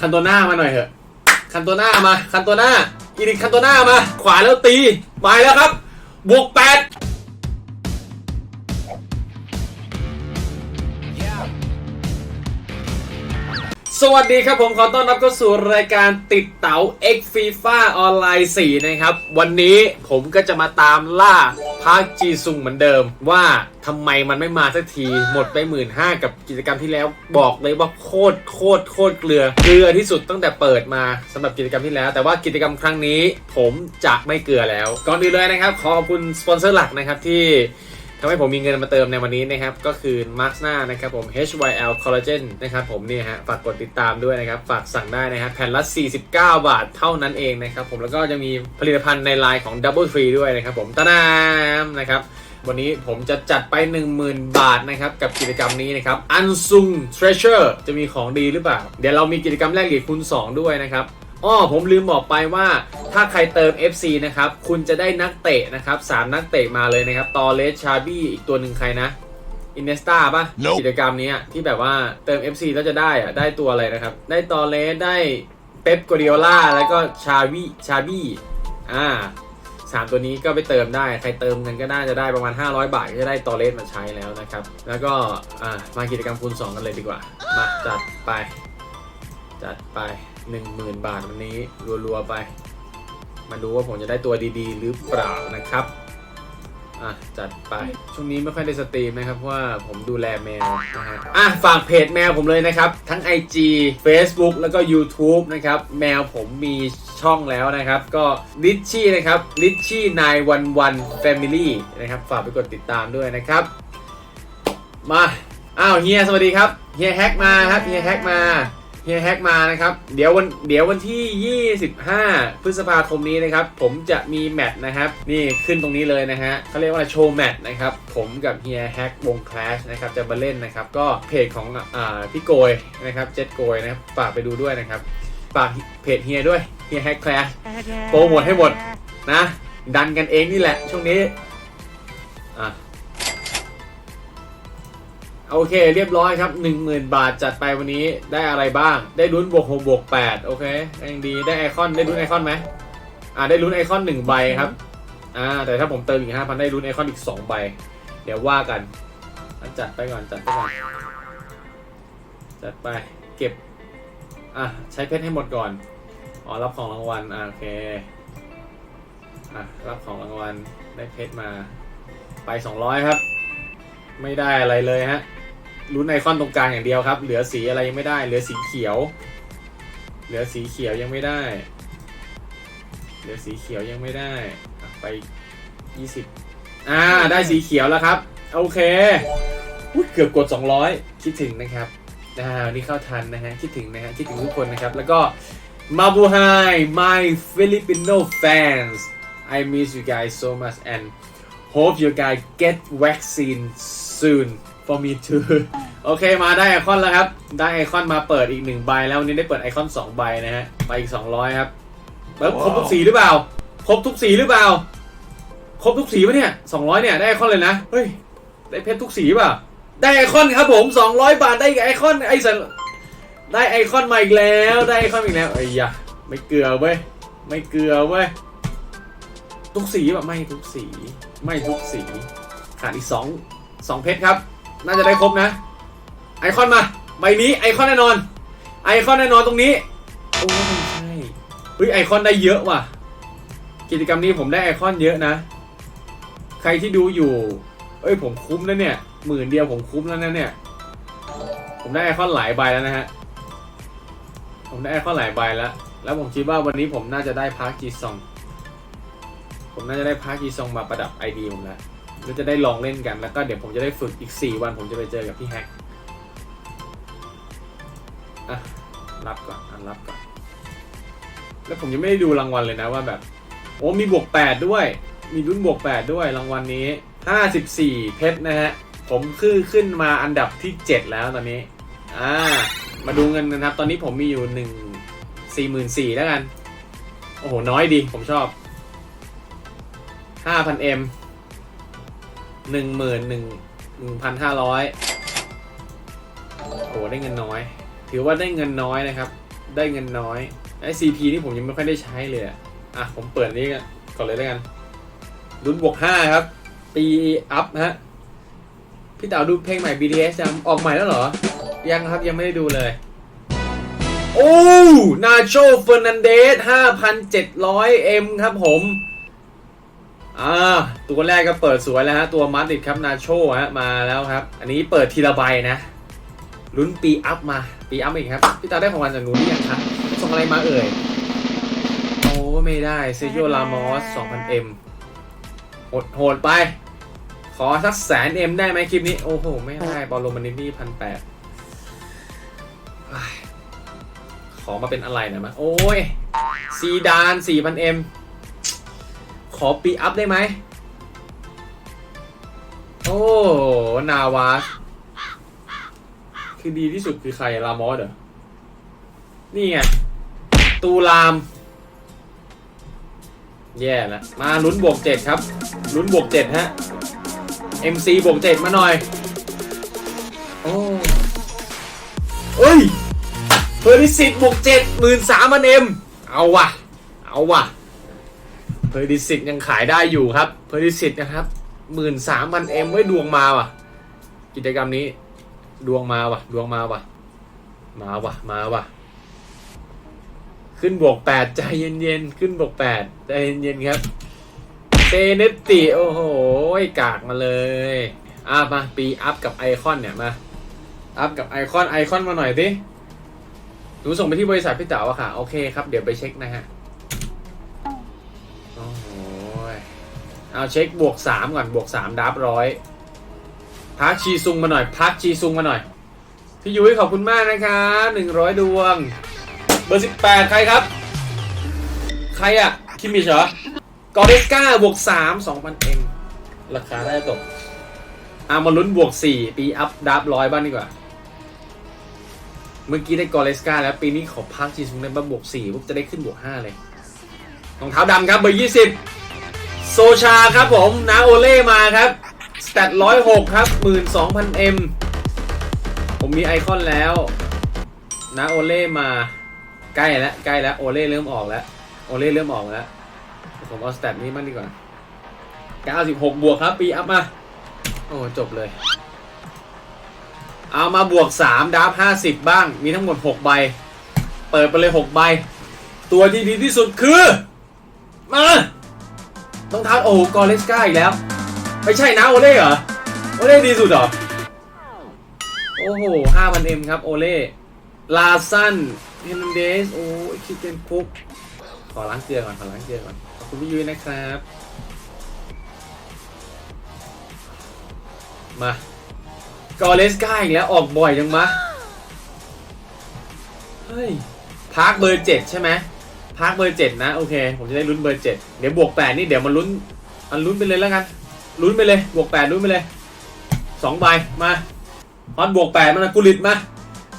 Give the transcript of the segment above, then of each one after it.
คันโตหน้ามาหน่อยเถอะคันโตหน้ามาคันโตหน้าอีริคคันโตหน้ามา ขวาแล้วตีไปแล้วครับ บวกแปด สวัสดีครับผมขอต้อนรับเข้าสู่รายการติดเต๋า X FIFA ออนไลน์4นะครับ วันนี้ผมก็จะมาตามล่าพาร์คจีซุงเหมือนเดิม ว่าทำไมมันไม่มาสักทีหมดไปหมื่นห้ากับกิจกรรมที่แล้วบอกเลยว่าโคตรโคตรโคตรเกลือเกลือที่สุดตั้งแต่เปิดมาสำหรับกิจกรรมที่แล้ว แต่ว่ากิจกรรมครั้งนี้ผมจะไม่เกลือแล้ว ก่อนอื่นเลยนะครับขอบคุณสปอนเซอร์หลักนะครับที่ ทำให้ผมมีเงินมาเติมในวันนี้นะครับ ก็คือ Max หน้านะครับผม HYL Collagen นะครับผมนี่ฮะฝากกดติดตามด้วยนะครับ ฝากสั่งได้นะครับแผ่นละ 49 บาทเท่านั้นเองนะครับผมแล้วก็ยังมีผลิตภัณฑ์ในไลน์ของ Double Free ด้วยนะครับผมตะนามนะครับวันนี้ผมจะจัดไป 10,000 บาทนะครับ กับกิจกรรมนี้นะครับ Unsung Treasure จะมีของดีหรือเปล่า เดี๋ยวเรามีกิจกรรมแลกเหรียญคูณ2ด้วยนะครับ อ้อผมลืมบอกไปว่าถ้าใครเติม FC นะครับ คุณจะได้นักเตะนะครับสามนักเตะมาเลยนะครับ ตอเลสชาบี้อีกตัวหนึ่งใครนะอินเนสตาป่ะ Nope กิจกรรมนี้อะที่แบบว่าเติม FC แล้วจะได้อะได้ตัวอะไรนะครับ ได้ตอเลสได้เป๊ปก u ดิโอล่าแล้วก็ชาบี้ชาบี้อ่าสามตัวนี้ก็ไปเติมได้ ใครเติมเงินก็น่าจะได้ประมาณ 500 บาท ก็จะได้ตอเลสมาใช้แล้วนะครับ แล้วก็อ่ามากิจกรรมคูณ 2 กันเลยดีกว่า มาจัดไป จัดไป 10,000บาทวันนี้รัวๆไป มาดูว่าผมจะได้ตัวดีๆ หรือเปล่านะครับ อะ จัดไป ช่วงนี้ไม่ค่อยได้สตรีมนะครับเพราะว่าผมดูแลแมวนะฮะอะ ฝากเพจแมวผมเลยนะครับ ทั้ง IG Facebook แล้วก็ YouTube นะครับ แมวผมมีช่องแล้วนะครับ ก็ลิชชี่นะครับลิชชี่นายวันวันแฟมิลี่นะครับ ฝากไปกดติดตามด้วยนะครับ มา อ้าวเฮียสวัสดีครับเฮียแฮกมาครับเฮียแฮกมา ฮียแฮกมานะครับ เดี๋ยววันเดี๋ยววันที่ 25 พฤษภาคมนี้นะครับ ผมจะมีแมตช์นะครับ นี่ขึ้นตรงนี้เลยนะฮะเขาเรียกว่าโชว์แมตช์นะครับ ผมกับเฮียแฮกวงคลาสนะครับ จะมาเล่นนะครับ ก็เพจของอ่าพี่โกยนะครับ เจ็ดโกยนะครับ ฝากไปดูด้วยนะครับ ฝากเพจเฮียด้วย เฮียแฮกคลาสโปรโมทให้หมดนะ ดันกันเองนี่แหละ ช่วงนี้ อะ โอเค เรียบร้อยครับ 10,000 บาทจัดไปวันนี้ได้อะไรบ้าง ได้ลุ้นบวก6บวก8โอเคยังดีได้ไอคอนได้ลุ้นไอคอนไหมอ่าได้ลุ้นไอคอน1ใบครับอ่าแต่ถ้าผมเติมอีก5,000ได้ลุ้นไอคอนอีก2ใบ เดี๋ยวว่ากันจัดไปก่อนจัดไปก่อนจัดไปเก็บอะใช้เพชรให้หมดก่อนอ๋อรับของรางวัลอะโอเคอะรับของรางวัลได้เพชรมาไป200ครับ ไม่ได้อะไรเลยฮะ ลุ้นไอคอนตรงกลางอย่างเดียวครับ เหลือสีอะไรยังไม่ได้ เหลือสีเขียว เหลือสีเขียวยังไม่ได้ เหลือสีเขียวยังไม่ได้อะไป20อ่า ได้สีเขียวแล้วครับ โอเคอุ๊ยเกือบกด 200 คิดถึงนะครับอ่าวันนี่เข้าทันนะฮะ คิดถึงนะฮะ คิดถึงทุกคนนะครับ แล้วก็มาบูไฮ my Filipino fans I miss you guys so much and hope you guys get vaccine soon for me too โอเคมาได้ไอคอนแล้วครับ ได้ไอคอนมาเปิดอีกหนึ่งใบแล้ววันนี้ได้เปิดไอคอนสองใบนะฮะไปอีก200ครับเบิ้มครบทุกสีหรือเปล่า ครบทุกสีหรือเปล่า ครบทุกสีปะเนี่ย200เนี่ยได้ไอคอนเลยนะ เฮ้ย ได้เพชรทุกสีเปล่าได้ไอคอนครับผม200บาทได้ไอคอนไอสันได้ไอคอนมาอีกแล้ว ได้ไอคอนอีกแล้วไอ้ยะไม่เกลือเว้ย ไม่เกลือเว้ย ทุกสีแบบไม่ทุกสี ไม่ทุกสี ขาดอีกสองสองเพชรครับ น่าจะได้ครบนะ ไอคอนมา ใบนี้ไอคอนแน่นอน ไอคอนแน่นอนตรงนี้ โอ้ไม่ใช่เฮ้ยไอคอนได้เยอะว่ะ กิจกรรมนี้ผมได้ไอคอนเยอะนะ ใครที่ดูอยู่ เอ้ยผมคุ้มแล้วเนี่ย หมื่นเดียวผมคุ้มแล้วนะเนี่ย ผมได้ไอคอนหลายใบแล้วนะฮะ ผมได้ไอคอนหลายใบแล้ว แล้วผมคิดว่าวันนี้ผมน่าจะได้พาร์คจีซอง ผมน่าจะได้พาร์คจีซองมาประดับไอดีผมแล้ว แล้วจะได้ลองเล่นกันแล้วก็เดี๋ยวผมจะได้ฝึกอีก 4 วันผมจะไปเจอกับพี่แฮกอะรับก่อนอันรับก่อน แล้วผมยังไม่ได้ดูรางวัลเลยนะว่าแบบ โอ้มีบวก 8 ด้วย มีรุ่นบวก 8 ด้วยรางวัลนี้ 54 เพชรนะฮะ ผมขึ้นขึ้นมาอันดับที่ 7 แล้วตอนนี้อ่ามาดูเงินกันครับ ตอนนี้ผมมีอยู่1 44,000แล้วกัน โอ้โห น้อยดี ผมชอบ5,000 M หนึ่งหมื่นหนึ่งหนึ่งพันห้าร้อยโอ้ได้เงินน้อย ถือว่าได้เงินน้อยนะครับ ได้เงินน้อยไอซีพีนี่ผมยังไม่ค่อยได้ใช้เลยอะอะผมเปิดนี้ก่อนเลยแล้วกันลุ้นบวกห้าครับ ตีอัพฮะพี่เต๋าดูเพลงใหม่ BTS ยังออกใหม่แล้วเหรอ ยังครับยังไม่ได้ดูเลย โอ้ นาโชเฟอร์นันเดส5,700 M ครับผม อ่าตัวแรกก็เปิดสวยแล้วฮะตัวมาดริดครับนาโชฮะมาแล้วครับ อันนี้เปิดทีละใบนะลุ้นปีอัพมาปีอัพอีกครับพี่ตาได้ของวันจากนู้นหรือยังครับส่งอะไรมาเอ่ยโอ้ไม่ได้เซโยลามอส 2,000 M โหดโหดไป ขอสักแสนเอ็มได้ไหมคลิปนี้ โอ้โห ไม่ได้บอลโลมานินี่พันแปดขอมาเป็นอะไรหน่อยมั้ยโอ้ยซีดานสี่พันเอ็ม ขอปีอัพได้ไหม โอ้ นาวาสคือดีที่สุดคือใคร ลามอสเหรอ นี่ไง ตูลาม แย่แล้วมาลุ้นบวกเจ็ดครับ ลุ้นบวกเจ็ดฮะ MC บวกเจ็ดมาหน่อย โอ้เอ้ยเพอร์ดิสิตบวกเจ็ดหมื่นสามพันเอ็ม เอาว่ะ เอาว่ะ เพอร์ดิสิตยังขายได้อยู่ครับ เพอร์ดิสิตนะครับหมื่นสามพันเอ็มไว้ดวงมาว่ะ กิจกรรมนี้ ดวงมาว่ะ ดวงมาว่ะ มาว่ะ มาว่ะ ขึ้นบวกแปดใจเย็นๆ ขึ้นบวกแปดใจเย็นๆครับ เซเนตติโอ้โห กากมาเลยอะมาปีอัพกับไอคอนเนี่ยมา อัพกับไอคอนไอคอนมาหน่อยสิหนูส่งไปที่บริษัทพี่เต๋าอะค่ะ โอเคครับ เดี๋ยวไปเช็คนะฮะ เอาเช็คบวกสามก่อนบวกสามดับร้อยพักชีซุงมาหน่อยพักชีซุงมาหน่อย พี่ยุ้ยขอบคุณมากนะครับหนึ่งร้อยดวง เบอร์สิบแปดใครครับ ใครอะคิมมิชเหรอกอเดสกาบวกสามสองพันเอ็มราคาได้ตกอามาลุ้นบวกสี่ปีอัพดับร้อยบ้างดีกว่า เมื่อกี้ได้กอเดสกาแล้วปีนี้ขอพักจีซุงได้บ้างบวกสี่ปุ๊บจะได้ขึ้นบวกห้าเลยรองเท้าดำครับเบอร์ยี่สิบ ซชาครับผมนาโอเล่มาครับสแตทร้อยหกครับหมื่นสองพันเอ็มผมมีไอคอนแล้วนาโอเล่มาใกล้แล้วใกล้แล้วโอเล่เริ่มออกแล้วโอเล่เริ่มออกแล้ว ผมเอาสแตทนี้มั่งดีกว่า 96 บวกครับ ปีอัพมา โอ้จบเลย เอามาบวก 3ดับ50 บ้าง มีทั้งหมด 6 ใบ เปิดไปเลย 6 ใบ ตัวที่ดีที่สุดคือ มา ต้องท้าโอ้กอเลสกาอีกแล้ว ไม่ใช่นะโอเล่เหรอ โอเล่ดีสุดเหรอ โอ้โห5,000เอ็มครับ โอเล่ ลาซันเฮนเดส โอ้ยคิดเป็นคุก ขอล้างเกลือก่อน ขอล้างเกลือก่อน ขอบคุณพี่ยุ้ยนะครับ มากอเลสกาอีกแล้ว ออกบ่อยจังมะ เฮ้ย พาร์คเบอร์เจ็ดใช่ไหม พาร์คเบอร์เจ็ดนะโอเค ผมจะได้ลุ้นเบอร์เจ็ดเดี๋ยวบวกแปดนี่เดี๋ยวมันลุ้นมันลุ้นไปเลยแล้วกันลุ้นไปเลยบวกแปดลุ้นไปเลยสองใบมาฮอตบวกแปดมานะกุลิตมา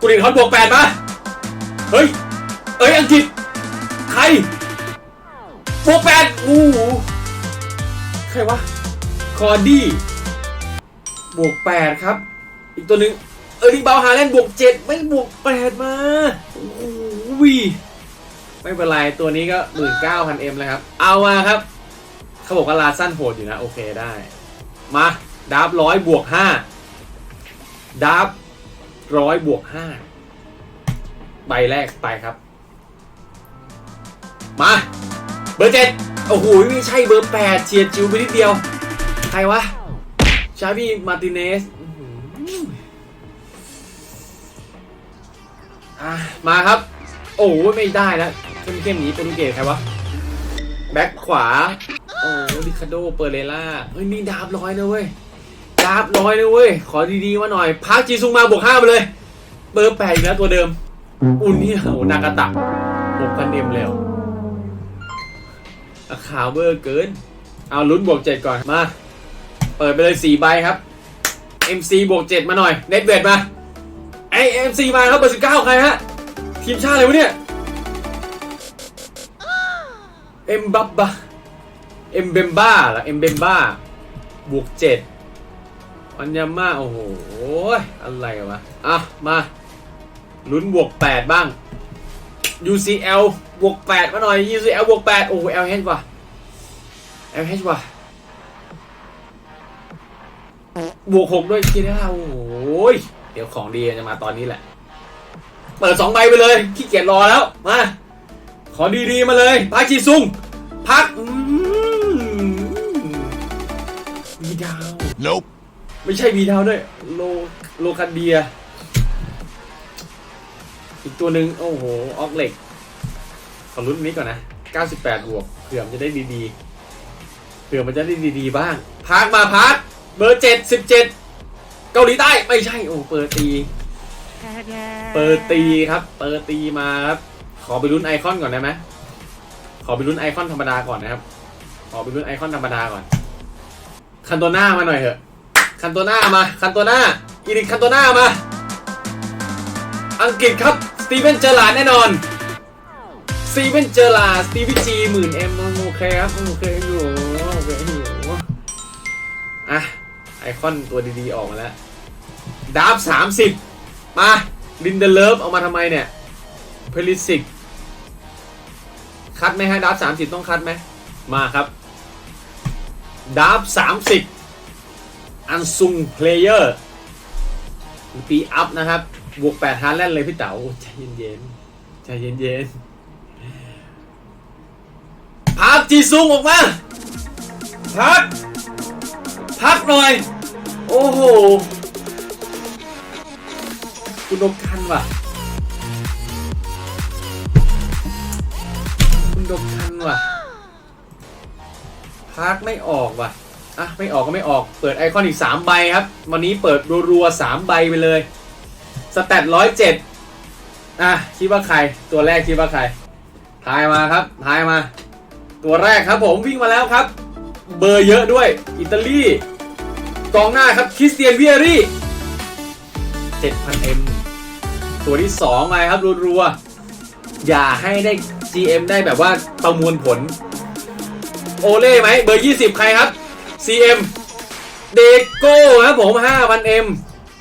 กุลิตฮอตบวกแปดมาเฮ้ยเอ้ยอังกฤษใครบวกแปดอู้หูใครวะคอร์ดี้บวกแปดครับ อีกตัวหนึ่งเออร์ลิงเบาฮาแลนด์บวกเจ็ดไม่บวกแปดมาโอ้โห ไม่เป็นไรตัวนี้ก็หมื่นเก้าพันเอ็มแล้วครับ เอามาครับเขาบอกว่าลาสั้นโหดอยู่นะ โอเคได้ มาดับร้อยบวกห้าดับร้อยบวกห้าใบแรกไปครับ มา เบอร์เจ็ดโอ้โหไม่ใช่เบอร์แปดเฉียดจิวไปนิดเดียว ใครวะ ชาบีมาร์ติเนสมาครับ โอ้ไม่ได้แล้ว เข้มเข้มๆนี้โปรตุเกสใครวะ แบ็คขวา โอ้ลิคาโด เปเรล่า เฮ้ยนี่ดาบร้อยนะเว้ย ดาบร้อยนะเว้ย ขอดีๆมาหน่อยพักจีซุงมาบวกห้าไปเลย เบอร์แปดอีกแล้วตัวเดิม อุ่นนี่โอ้นากาตะหกพันเอ็มแล้วราคาเวอร์เกิน เอาลุ้นบวกเจ็ดก่อน มา เปิดไปเลยสี่ใบครับ MC บวกเจ็ดมาหน่อย เน็ตเวทมาไอ MC มาครับเบอร์สิบเก้าใครฮะ ทีมชาติอะไรวะเนี่ย เอ็มบับบะเอ็มเบมบ้าหรอเอ็มเบมบ้าบวกเจ็ดอัญญาม่าโอ้โห อะไรวะ อะ มาลุ้นบวกแปดบ้าง UCL บวก8มาหน่อย UCL บวก8โอ้โห LH ว่ะ LH ว่ะบวก6ด้วยกีด้าโอ้โหยเดี๋ยวของดีจะมาตอนนี้แหละ เปิด2ใบไปเลยขี้เกียจรอแล้ว มา ขอดีๆมาเลยพักจีซุง พักอืมมีดาว Nope. ไม่ใช่มีดาวด้วย โลโลคันเดีย อีกตัวหนึ่งโอ้โห ออกเหล็ก ขอรุ่นนี้ก่อนนะ 98 บวกเผื่อมันจะได้ดีๆเผื่อมันจะได้ดีๆบ้าง พักมาพักเบอร์ 7 17 เกาหลีใต้ ไม่ใช่ โอ้เปิดตี เปิดตีครับ เปิดตีมาครับ ขอไปรุ่นไอคอนก่อนได้ไหมขอไปรุ่นไอคอนธรรมดาก่อนนะครับ ขอไปรุ่นไอคอนธรรมดาก่อน คันตัวหน้ามาหน่อยเถอะ คันตัวหน้ามา คันตัวหน้า อีริกคันตัวหน้ามา อังกฤษครับ สตีเวนเจอร์ลาแน่นอน สตีเวนเจอร์ลาสตีวิจีหมื่นเอ็มโอเคครับโอเคอยู่โอเคอยู่อะ ไอคอนตัวดีๆออกมาแล้ว ดาบสามสิบมา ลินเดเลิฟเอามาทำไมเนี่ย เพลิสิก คัดไหมฮะดาบสามสิบต้องคัดไหม มาครับดาบสามสิบอันซุงเพลเยอร์ปีอัพนะครับ บวกแปดฮาร์แลนด์เลยพี่เต๋าใจเย็นๆ ใจเย็นๆ พักจีซุงออกมา พัก พักหน่อย โอ้โห คุณดกกันว่ะ ว่ะพักไม่ออกว่ะอะไม่ออกก็ไม่ออกเปิดไอคอนอีก 3 ใบครับ วันนี้เปิดรัวๆ3ใบไปเลยสแตทร้อยเจ็ดอะคิดว่าใคร ตัวแรกคิดว่าใครทายมาครับทายมา ตัวแรกครับผมวิ่งมาแล้วครับ เบอร์เยอะด้วยอิตาลีกองหน้าครับคริสเตียนเวียรี่ 7,000M ตัวที่2มาครับรัวๆ อย่าให้ได้ GM ได้แบบว่าประมวลผล โอเล่ไหมเบอร์ 20 ใครครับ CM เดโก้ครับผม 5,000M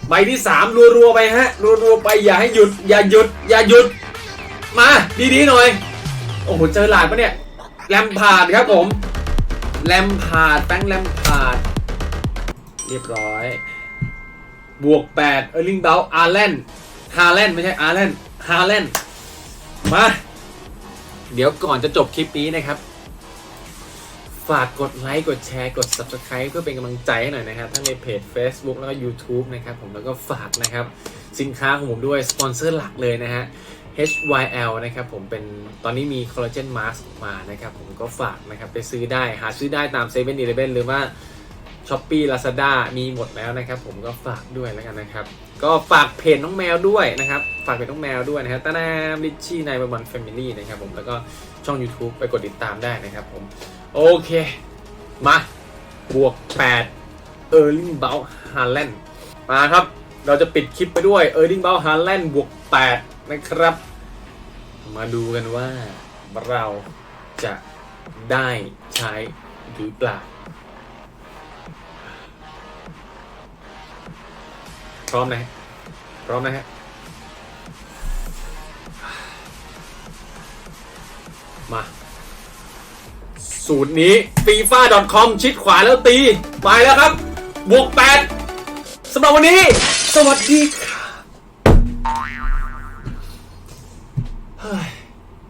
ใบที่ 3 รัวๆ ไปฮะ รัวๆ ไปอย่าให้หยุด อย่าหยุด อย่าหยุด มาดีๆ หน่อย โอ้โห เจอหลาดปะเนี่ย แลมพาดครับผม แลมพาดแป้งแลมพาด เรียบร้อย บวก 8 เออร์ลิงเบลอาร์แลนฮาแลนไม่ใช่อาร์แลนฮาแลน มา เดี๋ยวก่อนจะจบคลิปนี้นะครับ ฝากกดไลค์ กดแชร์ กด Subscribe เพื่อเป็นกำลังใจให้หน่อยนะครับ ทั้งในเพจ Facebook แล้วก็ YouTube นะครับ ผมแล้วก็ฝากนะครับ สินค้าของผมด้วย สปอนเซอร์หลักเลยนะฮะ HYL นะครับผมเป็นตอนนี้มีคอลลาเจนมาสมานะครับ ผมก็ฝากนะครับ ไปซื้อได้หาซื้อได้ตาม7 e เ e ่ e อหรือว่า ช้อปปี้ลาซาด้ามีหมดแล้วนะครับ ผมก็ฝากด้วยแล้วกันนะครับ ก็ฝากเพจน้องแมวด้วยนะครับ ฝากเพจน้องแมวด้วยนะครับตานาลิชชี่นายบอลแฟมิลี่นะครับผมแล้วก็ช่อง YouTube ไปกดติดตามได้นะครับผม โอเค มา บวก 8 เออร์ลิงเบลฮาร์แลนด์มาครับ เราจะปิดคลิปไปด้วยเออร์ลิงเบลฮาร์แลนด์บวก 8 นะครับ มาดูกันว่าเราจะได้ใช้หรือเปล่า พร้อมนะพร้อมนะฮะ มา สูตรนี้ FIFA.com ชิดขวาแล้วตี ไปแล้วครับ บวก 8สำหรับวันนี้ สวัสดีค